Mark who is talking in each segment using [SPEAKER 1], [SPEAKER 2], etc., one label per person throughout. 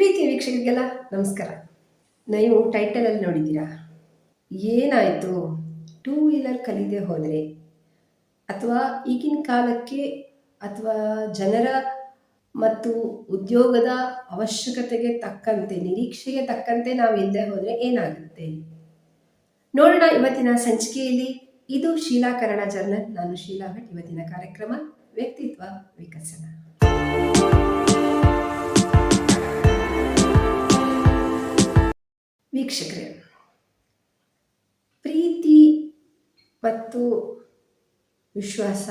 [SPEAKER 1] ಪ್ರೀತಿಯ ವೀಕ್ಷಕರಿಗೆಲ್ಲ ನಮಸ್ಕಾರ. ನೀವು ಟೈಟಲಲ್ಲಿ ನೋಡಿದ್ದೀರಾ? ಏನಾಯಿತು? ಟೂ ವೀಲರ್ ಕಲಿದೆ ಹೋದರೆ ಅಥವಾ ಈಗಿನ ಕಾಲಕ್ಕೆ ಅಥವಾ ಜನರ ಮತ್ತು ಉದ್ಯೋಗದ ಅವಶ್ಯಕತೆಗೆ ತಕ್ಕಂತೆ, ನಿರೀಕ್ಷೆಗೆ ತಕ್ಕಂತೆ ನಾವು ಇಲ್ಲದೆ ಹೋದರೆ ಏನಾಗುತ್ತೆ? ನೋಡೋಣ ಇವತ್ತಿನ ಸಂಚಿಕೆಯಲ್ಲಿ. ಇದು ಶೀಲಾಕರಣ ಜರ್ನಲ್ ನಾನು ಶೀಲಾ ಭಟ್. ಇವತ್ತಿನ ಕಾರ್ಯಕ್ರಮ ವ್ಯಕ್ತಿತ್ವ ವಿಕಸನ. ವೀಕ್ಷಕರೇ, ಪ್ರೀತಿ ಮತ್ತು ವಿಶ್ವಾಸ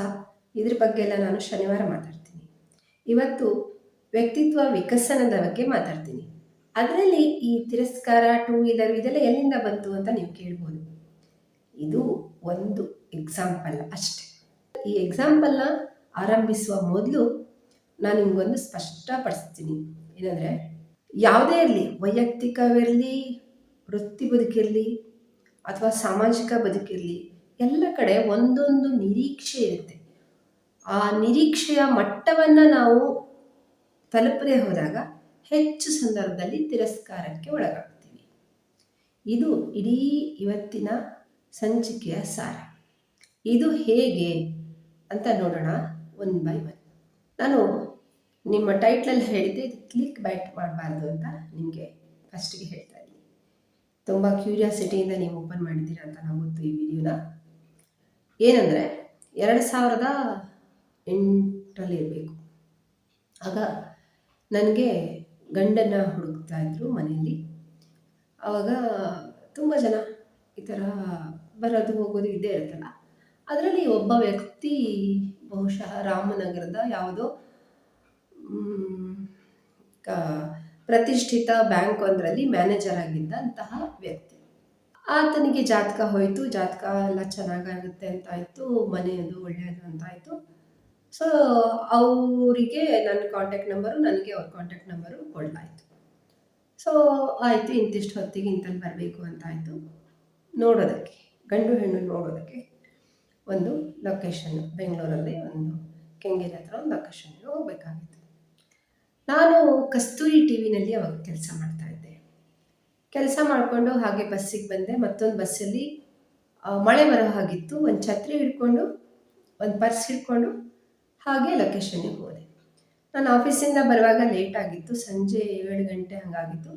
[SPEAKER 1] ಇದ್ರ ಬಗ್ಗೆ ಎಲ್ಲ ನಾನು ಶನಿವಾರ ಮಾತಾಡ್ತೀನಿ. ಇವತ್ತು ವ್ಯಕ್ತಿತ್ವ ವಿಕಸನದ ಬಗ್ಗೆ ಮಾತಾಡ್ತೀನಿ. ಅದರಲ್ಲಿ ಈ ತಿರಸ್ಕಾರ, ಟೂ ವೀಲರ್ ಇದೆಲ್ಲ ಎಲ್ಲಿಂದ ಬಂತು ಅಂತ ನೀವು ಕೇಳ್ಬೋದು. ಇದು ಒಂದು ಎಕ್ಸಾಂಪಲ್ ಅಷ್ಟೆ. ಈ ಎಕ್ಸಾಂಪಲ್ನ ಆರಂಭಿಸುವ ಮೊದಲು ನಾನು ನಿಮಗೊಂದು ಸ್ಪಷ್ಟಪಡಿಸ್ತೀನಿ. ಏನಂದರೆ, ಯಾವುದೇ ಇರಲಿ, ವೈಯಕ್ತಿಕವಿರಲಿ ವೃತ್ತಿ ಬದುಕಿರಲಿ ಅಥವಾ ಸಾಮಾಜಿಕ ಬದುಕಿರಲಿ, ಎಲ್ಲ ಕಡೆ ಒಂದೊಂದು ನಿರೀಕ್ಷೆ ಇರುತ್ತೆ. ಆ ನಿರೀಕ್ಷೆಯ ಮಟ್ಟವನ್ನು ನಾವು ತಲುಪದೇ ಹೋದಾಗ ಹೆಚ್ಚು ಸಂದರ್ಭದಲ್ಲಿ ತಿರಸ್ಕಾರಕ್ಕೆ ಒಳಗಾಗ್ತೀವಿ. ಇದು ಇಡೀ ಇವತ್ತಿನ ಸಂಚಿಕೆಯ ಸಾರ. ಇದು ಹೇಗೆ ಅಂತ ನೋಡೋಣ ಒನ್ ಬೈ ಒನ್. ನಾನು ನಿಮ್ಮ ಟೈಟ್ಲಲ್ಲಿ ಹೇಳಿದ್ದೆ, ಇದು ಕ್ಲಿಕ್ ಬೈಟ್ ಮಾಡಬಾರ್ದು ಅಂತ ನಿಮಗೆ ಫಸ್ಟಿಗೆ ಹೇಳ್ತಾ ತುಂಬ ಕ್ಯೂರಿಯಾಸಿಟಿಯಿಂದ ನೀವು ಓಪನ್ ಮಾಡಿದ್ದೀರಾ ಅಂತ ನಾವು ಗೊತ್ತು ಈ ವಿಡಿಯೋನ. ಏನಂದರೆ, ಎರಡು ಸಾವಿರದ ಎಂಟರಲ್ಲಿ ಇರಬೇಕು. ಆಗ ನನಗೆ ಗಂಡನ ಹುಡುಕ್ತಾ ಇದ್ರು ಮನೆಯಲ್ಲಿ. ಆವಾಗ ತುಂಬ ಜನ ಈ ಥರ ಬರೋದು, ಹೋಗೋದು ಇದ್ದೇ ಇರುತ್ತಲ್ಲ. ಅದರಲ್ಲಿ ಒಬ್ಬ ವ್ಯಕ್ತಿ ಬಹುಶಃ ರಾಮನಗರದ ಯಾವುದೋ ಪ್ರತಿಷ್ಠಿತ ಬ್ಯಾಂಕ್ ಒಂದರಲ್ಲಿ ಮ್ಯಾನೇಜರ್ ಆಗಿದ್ದಂತಹ ವ್ಯಕ್ತಿ. ಆತನಿಗೆ ಜಾತಕ ಹೋಯಿತು. ಜಾತಕ ಎಲ್ಲ ಚೆನ್ನಾಗಾಗುತ್ತೆ ಅಂತ ಆಯಿತು ಮನೆಯದು ಒಳ್ಳೆಯದು ಅಂತ ಆಯಿತು ಸೊ ಅವರಿಗೆ ನನ್ನ ಕಾಂಟ್ಯಾಕ್ಟ್ ನಂಬರು ನನಗೆ ಅವ್ರ ಕಾಂಟ್ಯಾಕ್ಟ್ ನಂಬರು ಕೊಡಲಾಯಿತು. ಸೊ ಆಯಿತು, ಇಂತಿಷ್ಟು ಹೊತ್ತಿಗೆ ಇಂತಲ್ಲಿ ಬರಬೇಕು ಅಂತ ಆಯಿತು ನೋಡೋದಕ್ಕೆ, ಗಂಡು ಹೆಣ್ಣು ನೋಡೋದಕ್ಕೆ ಒಂದು ಲೊಕೇಶನ್ ಬೆಂಗಳೂರಲ್ಲಿ ಒಂದು ಕೆಂಗೇರಿ ಹತ್ರ ಒಂದು ಲೊಕೇಶನ್ಗೆ ಹೋಗಬೇಕಾಗಿತ್ತು. ನಾನು ಕಸ್ತೂರಿ ಟಿ ವಿನಲ್ಲಿ ಅವಾಗ ಕೆಲಸ ಮಾಡ್ತಾ ಇದ್ದೆ. ಕೆಲಸ ಮಾಡಿಕೊಂಡು ಹಾಗೆ ಬಸ್ಸಿಗೆ ಬಂದೆ. ಮತ್ತೊಂದು ಬಸ್ಸಲ್ಲಿ ಮಳೆ ಬರೋ ಹಾಗಿತ್ತು. ಒಂದು ಛತ್ರಿ ಹಿಡ್ಕೊಂಡು, ಒಂದು ಪರ್ಸ್ ಹಿಡ್ಕೊಂಡು ಹಾಗೆ ಲೊಕೇಶನ್ಗೆ ಹೋದೆ. ನಾನು ಆಫೀಸಿಂದ ಬರುವಾಗ ಲೇಟ್ ಆಗಿತ್ತು. ಸಂಜೆ ಏಳು ಗಂಟೆ ಹಾಗಾಗಿತ್ತು.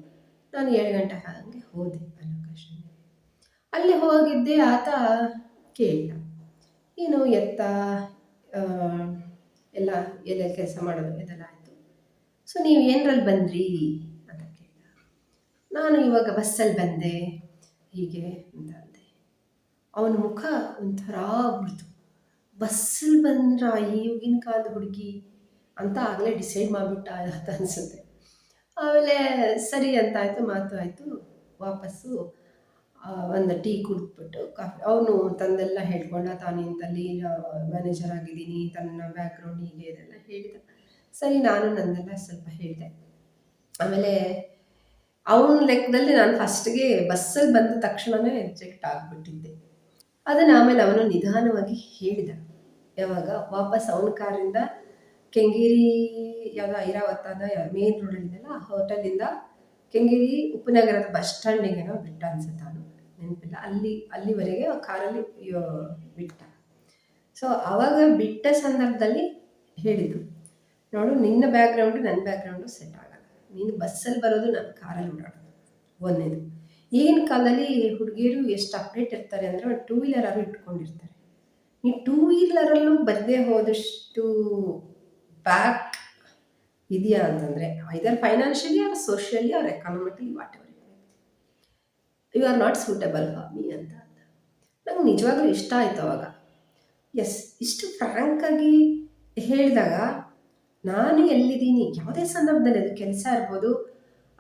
[SPEAKER 1] ನಾನು ಏಳು ಗಂಟೆ ಹಾಗೆ ಹೋದೆ ಆ ಲೊಕೇಶನ್ಗೆ ಅಲ್ಲಿ ಹೋಗಿದ್ದೆ, ಆತ ಕೇಳಿಲ್ಲ ಏನು ಎತ್ತ? ಎಲ್ಲ ಎಲ್ಲೆಲ್ಲಿ ಕೆಲಸ ಮಾಡೋದು? ಇದೆಲ್ಲ ಆಯಿತು. ಸೊ ನೀವು ಏನರಲ್ಲಿ ಬಂದ್ರಿ? ಅಂತ ಕೇಳಿದ. ನಾನು ಇವಾಗ ಬಸ್ಸಲ್ಲಿ ಬಂದೆ. ಹೀಗೆ ಅಂತ ಅಂದೆ. ಅವನ ಮುಖ ಒಂಥರ ಆಗ್ಬಿಡ್ತು. ಬಸ್ಸಲ್ಲಿ ಬಂದ್ರ ಈಗಿನ ಕಾಲದ ಹುಡುಗಿ ಅಂತ ಆಗಲೇ ಡಿಸೈಡ್ ಮಾಡಿಬಿಟ್ಟ ಅಂತ ಅನಿಸುತ್ತೆ. ಆಮೇಲೆ ಸರಿ ಅಂತ ಆಯಿತು, ಮಾತು ಆಯಿತು. ವಾಪಸ್ಸು ಒಂದು ಟೀ ಕುಡಿದ್ಬಿಟ್ಟು ಕಾಫಿ. ಅವನು ತಂದೆಲ್ಲ ಹೇಳ್ಕೊಂಡ, ತಾನು ಇಂತಲ್ಲಿ ಮ್ಯಾನೇಜರ್ ಆಗಿದ್ದೀನಿ, ತನ್ನ ಬ್ಯಾಕ್ಗ್ರೌಂಡ್ ಹೀಗೆ ಇದೆಲ್ಲ ಹೇಳಿದ. ಸರಿ, ನಾನು ನನ್ನೆಲ್ಲ ಸ್ವಲ್ಪ ಹೇಳಿದೆ. ಆಮೇಲೆ ಅವನ ಲೆಕ್ಕದಲ್ಲಿ ನಾನು ಫಸ್ಟ್ಗೆ ಬಸ್ಸಲ್ಲಿ ಬಂದ ತಕ್ಷಣವೇ ರಿಜೆಕ್ಟ್ ಆಗಿಬಿಟ್ಟಿದ್ದೆ. ಅದನ್ನು ಆಮೇಲೆ ಅವನು ನಿಧಾನವಾಗಿ ಹೇಳಿದ. ಯಾವಾಗ? ವಾಪಸ್ ಅವನ ಕಾರಿಂದ ಕೆಂಗೇರಿ, ಯಾವುದೋ ಐರಾವತನ ಮೇನ್ ರೋಡಲ್ಲಿದೆಯಲ್ಲ ಆ ಹೋಟೆಲಿಂದ ಕೆಂಗೇರಿ ಉಪನಗರದ ಬಸ್ ಸ್ಟ್ಯಾಂಡಿಗೇನೋ ಬಿಟ್ಟ ಅನ್ಸುತ್ತೆ ಅವನು ನೆನಪಿಲ್ಲ. ಅಲ್ಲಿ, ಅಲ್ಲಿವರೆಗೆ ಕಾರಲ್ಲಿ ಬಿಟ್ಟ. ಸೊ ಆವಾಗ ಬಿಟ್ಟ ಸಂದರ್ಭದಲ್ಲಿ ಹೇಳಿದ್ದು ನೋಡು, ನಿನ್ನ ಬ್ಯಾಕ್ಗ್ರೌಂಡು ನನ್ನ ಬ್ಯಾಕ್ಗ್ರೌಂಡು ಸೆಟ್ ಆಗಲ್ಲ. ನೀನು ಬಸ್ಸಲ್ಲಿ ಬರೋದು, ನಾನು ಕಾರಲ್ಲಿ ಓಡಾಡೋದು. ಒಂದೇದು. ಈಗಿನ ಕಾಲದಲ್ಲಿ ಹುಡುಗಿಯರು ಎಷ್ಟು ಅಪ್ಡೇಟ್ ಇರ್ತಾರೆ ಅಂದರೆ ಟೂ ವೀಲರ್ ಅವರು ಇಟ್ಕೊಂಡಿರ್ತಾರೆ. ನೀವು ಟೂ ವೀಲರಲ್ಲೂ ಬರದೇ ಹೋದಷ್ಟು ಬ್ಯಾಕ್ ಇದೆಯಾ ಅಂತಂದರೆ either financially or socially or economically whatever you are not suitable for me ಅಂತ ಅಂತ ನಂಗೆ ನಿಜವಾಗ್ಲೂ ಇಷ್ಟ ಆಯಿತು ಅವಾಗ. ಎಸ್ ಇಷ್ಟು ಫ್ರ್ಯಾಂಕಾಗಿ ಹೇಳಿದಾಗ ನಾನು ಎಲ್ಲಿದ್ದೀನಿ? ಯಾವುದೇ ಸಂದರ್ಭದಲ್ಲಿ ಅದು ಕೆಲಸ ಇರ್ಬೋದು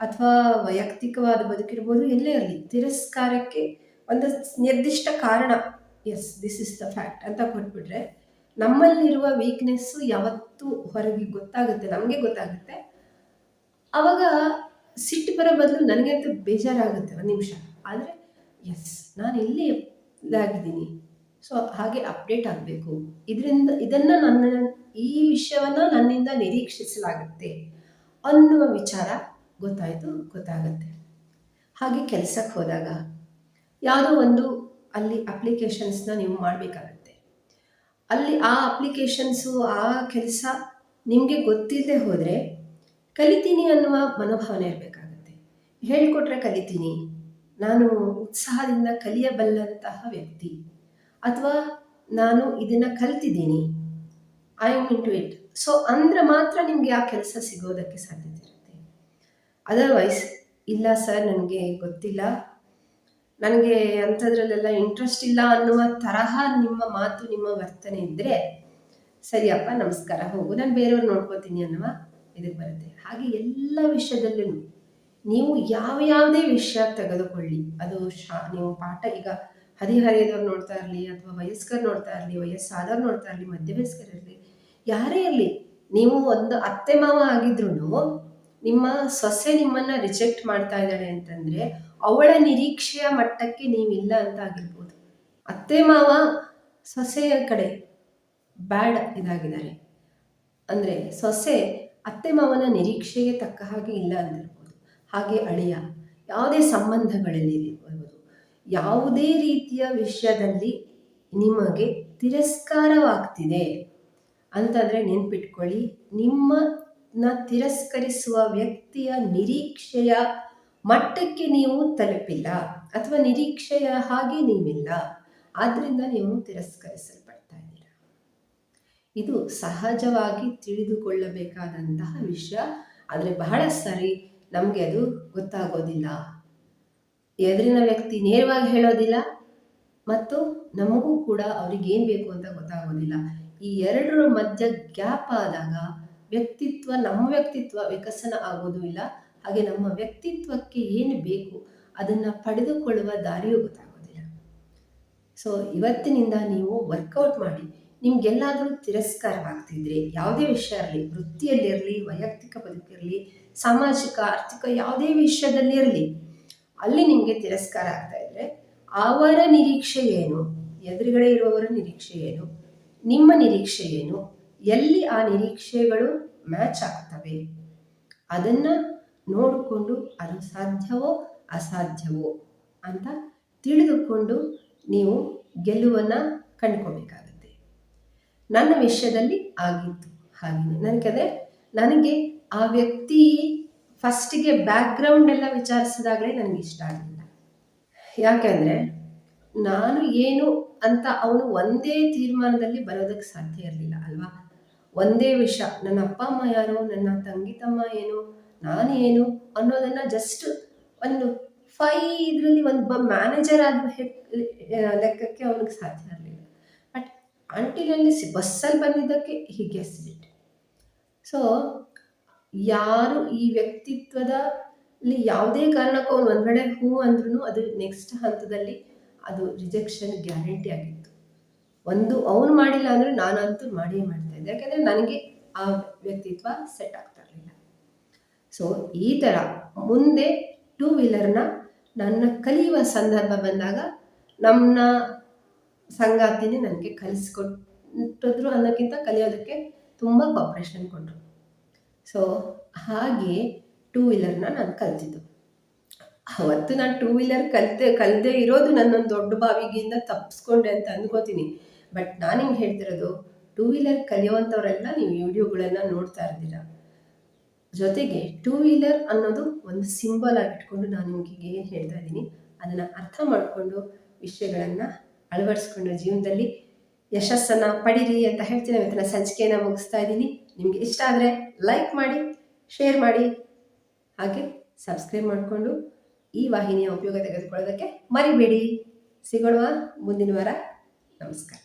[SPEAKER 1] ಅಥವಾ ವೈಯಕ್ತಿಕವಾದ ಬದುಕಿರ್ಬೋದು, ಎಲ್ಲೇ ಇರಲಿ. ತಿರಸ್ಕಾರಕ್ಕೆ ಒಂದು ನಿರ್ದಿಷ್ಟ ಕಾರಣ. Yes this is the fact ಅಂತ ಕೊಟ್ಬಿಟ್ರೆ, ನಮ್ಮಲ್ಲಿರುವ ವೀಕ್ನೆಸ್ಸು ಯಾವತ್ತೂ ಹೊರಗೆ ಗೊತ್ತಾಗುತ್ತೆ, ನಮಗೆ ಗೊತ್ತಾಗುತ್ತೆ. ಅವಾಗ ಸಿಟ್ಟು ಬರೋ ಬದಲು ನನಗಂತೂ ಬೇಜಾರಾಗುತ್ತೆ ಒಂದು ನಿಮಿಷ. ಆದರೆ ಎಸ್ ನಾನು ಇಲ್ಲಿ ಇದಾಗಿದ್ದೀನಿ? ಸೊ ಹಾಗೆ ಅಪ್ಡೇಟ್ ಆಗಬೇಕು. ಇದರಿಂದ, ಇದನ್ನು ನನ್ನ ಈ ವಿಷಯವನ್ನು ನನ್ನಿಂದ ನಿರೀಕ್ಷಿಸಲಾಗುತ್ತೆ ಅನ್ನುವ ವಿಚಾರ ಗೊತ್ತಾಯಿತು, ಗೊತ್ತಾಗುತ್ತೆ. ಹಾಗೆ ಕೆಲಸಕ್ಕೆ ಹೋದಾಗ ಯಾವುದೋ ಒಂದು ಅಲ್ಲಿ ಅಪ್ಲಿಕೇಶನ್ಸ್ನ ನೀವು ಮಾಡಬೇಕಾಗತ್ತೆ. ಅಲ್ಲಿ ಆ ಅಪ್ಲಿಕೇಶನ್ಸು ಆ ಕೆಲಸ ನಿಮಗೆ ಗೊತ್ತಿಲ್ಲದೆ ಹೋದರೆ ಕಲಿತೀನಿ ಅನ್ನುವ ಮನೋಭಾವನೆ ಇರಬೇಕಾಗತ್ತೆ. ಹೇಳಿಕೊಟ್ರೆ ಕಲಿತೀನಿ. ನಾನು ಉತ್ಸಾಹದಿಂದ ಕಲಿಯಬಲ್ಲಂತಹ ವ್ಯಕ್ತಿ. ಅಥವಾ ನಾನು ಇದನ್ನು ಕಲ್ತಿದ್ದೀನಿ. I am into it so ಅಂದರೆ ಮಾತ್ರ ನಿಮಗೆ ಆ ಕೆಲಸ ಸಿಗೋದಕ್ಕೆ ಸಾಧ್ಯತೆ ಇರುತ್ತೆ. ಅದರ್ವೈಸ್ ಇಲ್ಲ ಸರ್ ನನಗೆ ಗೊತ್ತಿಲ್ಲ. ನನಗೆ ಅಂಥದ್ರಲ್ಲೆಲ್ಲ ಇಂಟ್ರೆಸ್ಟ್ ಇಲ್ಲ ಅನ್ನುವ ತರಹ ನಿಮ್ಮ ಮಾತು, ನಿಮ್ಮ ವರ್ತನೆ ಇದ್ದರೆ ಸರಿಯಪ್ಪ ನಮಸ್ಕಾರ. ಹೋಗು. ನಾನು ಬೇರೆಯವ್ರು ನೋಡ್ಕೋತೀನಿ ಅನ್ನುವ ಇದಕ್ಕೆ ಬರುತ್ತೆ. ಹಾಗೆ ಎಲ್ಲ ವಿಷಯದಲ್ಲೂ ನೀವು ಯಾವ ಯಾವುದೇ ವಿಷಯ ತೆಗೆದುಕೊಳ್ಳಿ. ಅದು ಶಾ, ನೀವು ಪಾಠ ಈಗ ಹದಿಹರೆಯದವ್ರು ನೋಡ್ತಾ ಇರಲಿ ಅಥವಾ ವಯಸ್ಕರು ನೋಡ್ತಾ ಇರಲಿ, ವಯಸ್ಸಾದವ್ರು ನೋಡ್ತಾ ಇರಲಿ, ಮಧ್ಯವಯಸ್ಕರಿರಲಿ ಯಾರೇ ಇರಲಿ, ನೀವು ಒಂದು ಅತ್ತೆ ಮಾವ ಆಗಿದ್ರು ನಿಮ್ಮ ಸೊಸೆ ನಿಮ್ಮನ್ನ ರಿಜೆಕ್ಟ್ ಮಾಡ್ತಾ ಇದ್ದಾಳೆ ಅಂತಂದ್ರೆ ಅವಳ ನಿರೀಕ್ಷೆಯ ಮಟ್ಟಕ್ಕೆ ನೀವಿಲ್ಲ ಅಂತ ಆಗಿರ್ಬೋದು. ಅತ್ತೆ ಮಾವ ಸೊಸೆಯ ಕಡೆ ಬ್ಯಾಡ್ ಇದಾಗಿದ್ದಾರೆ. ಅಂದರೆ ಸೊಸೆ ಅತ್ತೆ ಮಾವನ ನಿರೀಕ್ಷೆಗೆ ತಕ್ಕ ಹಾಗೆ ಇಲ್ಲ ಅಂತಿರ್ಬೋದು ಹಾಗೆ ಅಳಿಯ, ಯಾವುದೇ ಸಂಬಂಧಗಳಲ್ಲಿ ಇರ್ಬೋದು. ಯಾವುದೇ ರೀತಿಯ ವಿಷಯದಲ್ಲಿ ನಿಮಗೆ ತಿರಸ್ಕಾರವಾಗ್ತಿದೆ. ಅಂತಂದರೆ ನೆನ್ಪಿಟ್ಕೊಳ್ಳಿ, ನಿಮ್ಮನ್ನ ತಿರಸ್ಕರಿಸುವ ವ್ಯಕ್ತಿಯ ನಿರೀಕ್ಷೆಯ ಮಟ್ಟಕ್ಕೆ ನೀವು ತಲುಪಿಲ್ಲ ಅಥವಾ ನಿರೀಕ್ಷೆಯ ಹಾಗೆ ನೀವಿಲ್ಲ. ಆದ್ದರಿಂದ ನೀವು ತಿರಸ್ಕರಿಸಲ್ಪಡ್ತಾ ಇದ್ದೀರಾ. ಇದು ಸಹಜವಾಗಿ ತಿಳಿದುಕೊಳ್ಳಬೇಕಾದಂತಹ ವಿಷಯ. ಆದರೆ ಬಹಳ ಸರಿ ನಮಗೆ ಅದು ಗೊತ್ತಾಗೋದಿಲ್ಲ. ಎದುರಿನ ವ್ಯಕ್ತಿ ನೇರವಾಗಿ ಹೇಳೋದಿಲ್ಲ ಮತ್ತು ನಮಗೂ ಕೂಡ ಅವ್ರಿಗೆ ಏನು ಬೇಕು ಅಂತ ಗೊತ್ತಾಗೋದಿಲ್ಲ. ಈ ಎರಡರ ಮಧ್ಯ ಗ್ಯಾಪ್ ಆದಾಗ ವ್ಯಕ್ತಿತ್ವ, ನಮ್ಮ ವ್ಯಕ್ತಿತ್ವ ವಿಕಸನ ಆಗೋದು ಇಲ್ಲ. ಹಾಗೆ ನಮ್ಮ ವ್ಯಕ್ತಿತ್ವಕ್ಕೆ ಏನು ಬೇಕು ಅದನ್ನು ಪಡೆದುಕೊಳ್ಳುವ ದಾರಿಯೂ ಗೊತ್ತಾಗೋದಿಲ್ಲ. ಸೊ ಇವತ್ತಿನಿಂದ ನೀವು ವರ್ಕೌಟ್ ಮಾಡಿ, ನಿಮ್ಗೆಲ್ಲಾದರೂ ತಿರಸ್ಕಾರವಾಗ್ತಿದ್ರೆ, ಯಾವುದೇ ವಿಷಯ ಇರಲಿ ವೃತ್ತಿಯಲ್ಲಿರಲಿ ವೈಯಕ್ತಿಕ ಬದುಕಿರಲಿ ಸಾಮಾಜಿಕ, ಆರ್ಥಿಕ ಯಾವುದೇ ವಿಷಯದಲ್ಲಿ ಇರಲಿ, ಅಲ್ಲಿ ನಿಮಗೆ ತಿರಸ್ಕಾರ ಆಗ್ತಾ ಇದ್ರೆ, ಅವರ ನಿರೀಕ್ಷೆ ಏನು? ಎದುರುಗಡೆ ಇರುವವರ ನಿರೀಕ್ಷೆ ಏನು? ನಿಮ್ಮ ನಿರೀಕ್ಷೆ ಏನು? ಎಲ್ಲಿ ಆ ನಿರೀಕ್ಷೆಗಳು ಮ್ಯಾಚ್ ಆಗ್ತವೆ? ಅದನ್ನು ನೋಡಿಕೊಂಡು ಅದು ಸಾಧ್ಯವೋ ಅಸಾಧ್ಯವೋ ಅಂತ ತಿಳಿದುಕೊಂಡು ನೀವು ಗೆಲುವನ್ನು ಕಂಡುಕೋಬೇಕಾಗತ್ತೆ ನನ್ನ ವಿಷಯದಲ್ಲಿ ಆಗಿತ್ತು ಹಾಗೆ. ನನಗೆ ನನಗೆ ಆ ವ್ಯಕ್ತಿ ಫಸ್ಟಿಗೆ ಬ್ಯಾಕ್ಗ್ರೌಂಡ್ ಎಲ್ಲ ವಿಚಾರಿಸಿದಾಗಲೇ ನನಗೆ ಇಷ್ಟ ಆಗಲಿಲ್ಲ. ಯಾಕೆಂದರೆ ನಾನು ಏನು ಅಂತ ಅವನು ಒಂದೇ ತೀರ್ಮಾನದಲ್ಲಿ ಬರೋದಕ್ಕೆ ಸಾಧ್ಯ ಇರಲಿಲ್ಲ ಅಲ್ವಾ? ಒಂದೇ ವಿಷಯ ನನ್ನ ಅಪ್ಪ ಅಮ್ಮ ಯಾರು, ನನ್ನ ತಂಗಿ ತಮ್ಮ ಏನು, ನಾನು ಏನು ಅನ್ನೋದನ್ನ ಜಸ್ಟ್ ಒಂದು ಫೈ ಇದರಲ್ಲಿ ಒಂದು ಮ್ಯಾನೇಜರ್ ಆದ ಲೆಕ್ಕಕ್ಕೆ ಅವನಿಗೆ ಸಾಧ್ಯ ಇರಲಿಲ್ಲ. ಬಟ್ ಅಂಟಿಲಲ್ಲಿ ಸಿ ಬಸ್ಸಲ್ಲಿ ಬಂದಿದ್ದಕ್ಕೆ ಹೀಗೆ ಗೆಸ್ಡಿಟ್ ಸೊ ಯಾರು ಈ ವ್ಯಕ್ತಿತ್ವದ ಯಾವುದೇ ಕಾರಣಕ್ಕೂ ಅವನು ಒಂದ್ಗಡೆ ಹೂ ಅಂದ್ರೂ ಅದು ನೆಕ್ಸ್ಟ್ ಹಂತದಲ್ಲಿ ಅದು ರಿಜೆಕ್ಷನ್ ಗ್ಯಾರಂಟಿ ಆಗಿತ್ತು. ಒಂದು ಅವನು ಮಾಡಿಲ್ಲ ಅಂದರೆ ನಾನಂತೂ ಮಾಡಿಯೇ ಮಾಡ್ತಾ ಇದ್ದೆ. ಯಾಕೆಂದರೆ ನನಗೆ ಆ ವ್ಯಕ್ತಿತ್ವ ಸೆಟ್ ಆಗ್ತಾ ಇರಲಿಲ್ಲ. ಸೊ ಈ ಥರ ಮುಂದೆ ಟೂ ವೀಲರ್ನ ನನ್ನ ಕಲಿಯುವ ಸಂದರ್ಭ ಬಂದಾಗ ನಮ್ಮ ಸಂಗಾತಿನೇ ನನಗೆ ಕಲಿಸ್ಕೊಟ್ಟಿದ್ರು ಅನ್ನೋಕ್ಕಿಂತ ಕಲಿಯೋದಕ್ಕೆ ತುಂಬ ಕಾಪ್ರೇಷನ್ ಕೊಟ್ಟರು ಸೊ ಹಾಗೆ ಟೂ ವೀಲರ್ನ ನಾನು ಕಲ್ತಿದ್ದು. ಅವತ್ತು ನಾನು ಟೂ ವೀಲರ್ ಕಲಿತೆ, ಕಲಿದೆ ಇರೋದು ನನ್ನೊಂದು ದೊಡ್ಡ ಬಾವಿಗಿಂದ ತಪ್ಪಿಸ್ಕೊಂಡೆ ಅಂತ ಅಂದ್ಕೋತೀನಿ ಬಟ್ ನಾನು ಹಿಂಗೆ ಹೇಳ್ತಿರೋದು ಟೂ ವೀಲರ್ ಕಲಿಯುವಂಥವರೆಲ್ಲ ನೀವು ವಿಡಿಯೋಗಳನ್ನು ನೋಡ್ತಾ ಇರ್ತೀರ. ಜೊತೆಗೆ ಟೂ ವೀಲರ್ ಅನ್ನೋದು ಒಂದು ಸಿಂಬಲ್ ಆಗಿಟ್ಕೊಂಡು ನಾನು ನಿಮಗೆ ಏನು ಹೇಳ್ತಾ ಇದ್ದೀನಿ, ಅದನ್ನು ಅರ್ಥ ಮಾಡಿಕೊಂಡು ವಿಷಯಗಳನ್ನು ಅಳವಡಿಸ್ಕೊಂಡು ಜೀವನದಲ್ಲಿ ಯಶಸ್ಸನ್ನು ಪಡೀರಿ ಅಂತ ಹೇಳ್ತೀನಿ. ಇವತ್ತಿನ ಸಂಚಿಕೆಯನ್ನು ಮುಗಿಸ್ತಾ ಇದ್ದೀನಿ. ನಿಮಗೆ ಇಷ್ಟ ಆದರೆ ಲೈಕ್ ಮಾಡಿ ಶೇರ್ ಮಾಡಿ, ಹಾಗೆ ಸಬ್ಸ್ಕ್ರೈಬ್ ಮಾಡಿಕೊಂಡು ಈ ವಾಹಿನಿಯ ಉಪಯೋಗ ತೆಗೆದುಕೊಳ್ಳೋದಕ್ಕೆ ಮರಿಬೇಡಿ. ಸಿಗೋಣ ಮುಂದಿನ ವಾರ. ನಮಸ್ಕಾರ.